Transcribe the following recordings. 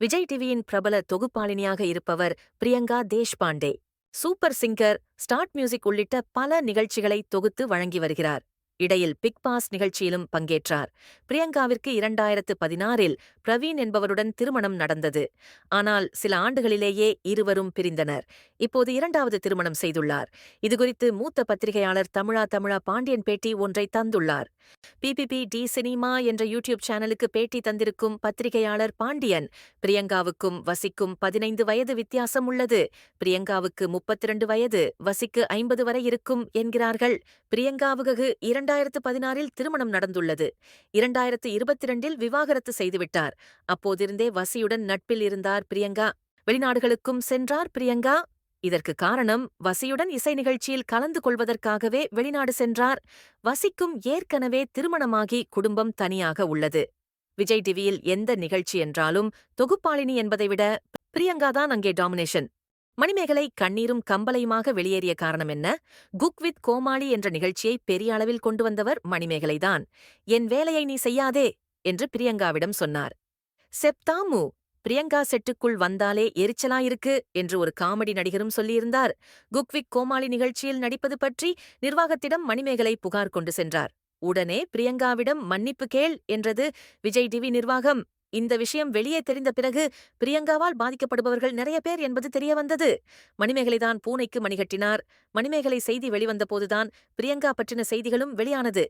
விஜய் டிவியின் பிரபல தொகுப்பாளினியாக இருப்பவர் Priyanka Deshpande. Super singer start music உள்ளிட்ட பல நிகழ்ச்சிகளை தொகுத்து வழங்கி வருகிறார். இடையில் பிக் பாஸ் நிகழ்ச்சியிலும் பங்கேற்றார். பிரியங்காவிற்கு இரண்டாயிரத்து பதினாறில் பிரவீன் என்பவருடன் திருமணம் நடந்தது. ஆனால் சில ஆண்டுகளிலேயே இருவரும் பிரிந்தனர். இப்போது இரண்டாவது திருமணம் செய்துள்ளார். இதுகுறித்து மூத்த பத்திரிகையாளர் தமிழா தமிழா பாண்டியன் பேட்டி ஒன்றை தந்துள்ளார். பிபிபி டி சினிமா என்ற யூடியூப் சேனலுக்கு பேட்டி தந்திருக்கும் பத்திரிகையாளர் பாண்டியன் பிரியங்காவுக்கும் வசிக்கும் பதினைந்து வயது வித்தியாசம் உள்ளது. பிரியங்காவுக்கு முப்பத்திரண்டு வயது வசிக்கு ஐம்பது வரை இருக்கும் என்கிறார்கள். பிரியங்காவுக்கு இரண்டாயிரத்து பதினாறில் திருமணம் நடந்துள்ளது. இரண்டாயிரத்து இருபத்தி இரண்டில் விவாகரத்து செய்துவிட்டார். அப்போதிருந்தே வசியுடன் நட்பில் இருந்தார் பிரியங்கா. வெளிநாடுகளுக்கும் சென்றார் பிரியங்கா. இதற்கு காரணம் வசியுடன் இசை நிகழ்ச்சியில் கலந்து கொள்வதற்காகவே வெளிநாடு சென்றார். வசிக்கும் ஏற்கனவே திருமணமாகி குடும்பம் தனியாக உள்ளது. விஜய் டிவியில் எந்த நிகழ்ச்சி என்றாலும் தொகுப்பாளினி என்பதை விட பிரியங்காதான் அங்கே டாமினேஷன். மணிமேகலை கண்ணீரும் கம்பலையுமாக வெளியேறிய காரணம் என்ன? குக் வித் கோமாளி என்ற நிகழ்ச்சியை பெரிய அளவில் கொண்டு வந்தவர் மணிமேகலைதான் என் வேலையை நீ செய்யாதே என்று பிரியங்காவிடம் சொன்னார். செப்தாமு பிரியங்கா செட்டுக்குள் வந்தாலே எரிச்சலாயிருக்கு என்று ஒரு காமெடி நடிகரும் சொல்லியிருந்தார். குக்விக் கோமாளி நிகழ்ச்சியில் நடிப்பது பற்றி நிர்வாகத்திடம் மணிமேகலை புகார் கொண்டு சென்றார். உடனே பிரியங்காவிடம் மன்னிப்பு கேள் என்றது விஜய் டிவி நிர்வாகம். இந்த விஷயம் வெளியே தெரிந்த பிறகு பிரியங்காவால் பாதிக்கப்படுபவர்கள் நிறைய பேர் என்பது தெரியவந்தது மணிமேகலைதான் பூனைக்கு மணிகட்டினார் மணிமேகலை செய்தி வெளிவந்தபோதுதான் பிரியங்கா பற்றின செய்திகளும் வெளியானது.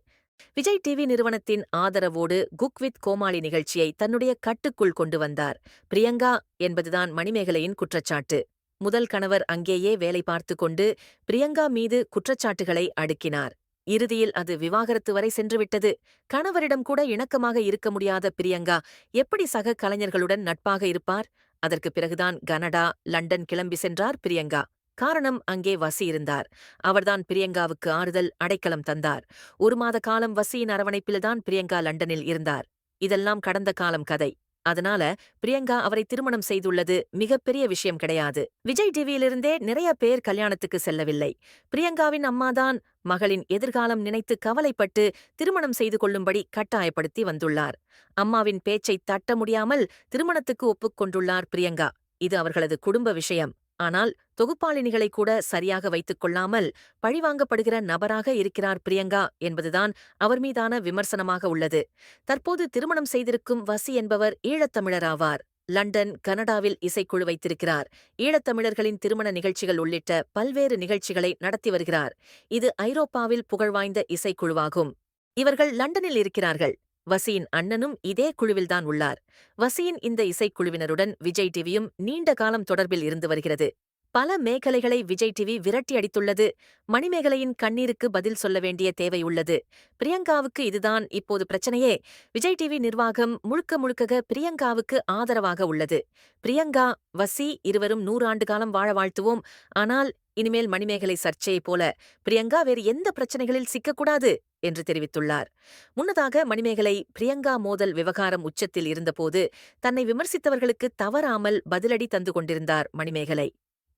விஜய் டிவி நிறுவனத்தின் ஆதரவோடு குக் வித் கோமாளி நிகழ்ச்சியை தன்னுடைய கட்டுக்குள் கொண்டு வந்தார். பிரியங்கா என்பதுதான் மணிமேகலையின் குற்றச்சாட்டு. முதல் கணவர் அங்கேயே வேலை பார்த்து கொண்டு பிரியங்கா மீது குற்றச்சாட்டுகளை அடுக்கினார். இறுதியில் அது விவாகரத்து வரை சென்றுவிட்டது. கணவரிடம் கூட இணக்கமாக இருக்க முடியாத பிரியங்கா எப்படி சக கலைஞர்களுடன் நட்பாக இருப்பார்? அதற்கு பிறகுதான் கனடா லண்டன் கிளம்பி சென்றார் பிரியங்கா. காரணம் அங்கே வசி இருந்தார். அவர்தான் பிரியங்காவுக்கு ஆறுதல் அடைக்கலம் தந்தார். ஒரு மாத காலம் வசியின் அரவணைப்பில்தான் பிரியங்கா லண்டனில் இருந்தார். இதெல்லாம் கடந்த காலம் கதை. அதனால பிரியங்கா அவரை திருமணம் செய்துள்ளது மிகப்பெரிய விஷயம் கிடையாது. விஜய் டிவியிலிருந்தே நிறைய பேர் கல்யாணத்துக்கு செல்லவில்லை. பிரியங்காவின் அம்மாதான் மகளின் எதிர்காலம் நினைத்து கவலைப்பட்டு திருமணம் செய்து கொள்ளும்படி கட்டாயப்படுத்தி வந்துள்ளார். அம்மாவின் பேச்சை தட்ட முடியாமல் திருமணத்துக்கு ஒப்புக்கொண்டுள்ளார் பிரியங்கா. இது அவர்களது குடும்ப விஷயம். ஆனால் தொகுப்பாளினிகளை கூட சரியாக வைத்துக் கொள்ளாமல் பழிவாங்கப்படுகிற நபராக இருக்கிறார் பிரியங்கா என்பதுதான் அவர் மீதான விமர்சனமாக உள்ளது. தற்போது திருமணம் செய்திருக்கும் வசி என்பவர் ஈழத்தமிழராவார். லண்டன் கனடாவில் இசைக்குழு வைத்திருக்கிறார். ஈழத்தமிழர்களின் திருமண நிகழ்ச்சிகள் உள்ளிட்ட பல்வேறு நிகழ்ச்சிகளை நடத்தி வருகிறார். இது ஐரோப்பாவில் புகழ்வாய்ந்த இசைக்குழுவாகும். இவர்கள் லண்டனில் இருக்கிறார்கள். வசியின் அண்ணனும் இதே குழுவில்தான் உள்ளார். வசியின் இந்த இசைக்குழுவினருடன் விஜய் டிவியும் நீண்ட காலம் தொடர்பில் இருந்து வருகிறது. பல மேகலைகளை விஜய் டிவி விரட்டி அடித்துள்ளது. மணிமேகலையின் கண்ணீருக்கு பதில் சொல்ல வேண்டிய தேவை உள்ளது. பிரியங்காவுக்கு இதுதான் இப்போது பிரச்சனையே. விஜய் டிவி நிர்வாகம் முழுக்க முழுக்க பிரியங்காவுக்கு ஆதரவாக உள்ளது. பிரியங்கா வசி இருவரும் நூறாண்டு காலம் வாழ வாழ்த்துவோம். ஆனால் இனிமேல் மணிமேகலை சர்ச்சையை போல பிரியங்கா வேறு எந்த பிரச்சனைகளில் சிக்கக்கூடாது என்று தெரிவித்துள்ளார். முன்னதாக மணிமேகலை பிரியங்கா மோதல் விவகாரம் உச்சத்தில் இருந்தபோது தன்னை விமர்சித்தவர்களுக்கு தவறாமல் பதிலடி தந்து கொண்டிருந்தார் மணிமேகலை.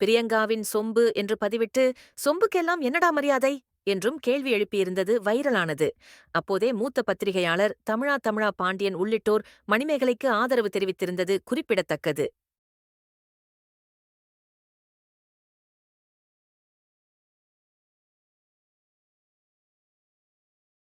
பிரியங்காவின் சொம்பு என்று பதிவிட்டு சொம்புக்கெல்லாம் என்னடா மரியாதை? என்றும் கேள்வி எழுப்பியிருந்தது வைரலானது. அப்போதே மூத்த பத்திரிகையாளர் தமிழா தமிழா பாண்டியன் உள்ளிட்டோர் மணிமேகலைக்கு ஆதரவு தெரிவித்திருந்தது குறிப்பிடத்தக்கது.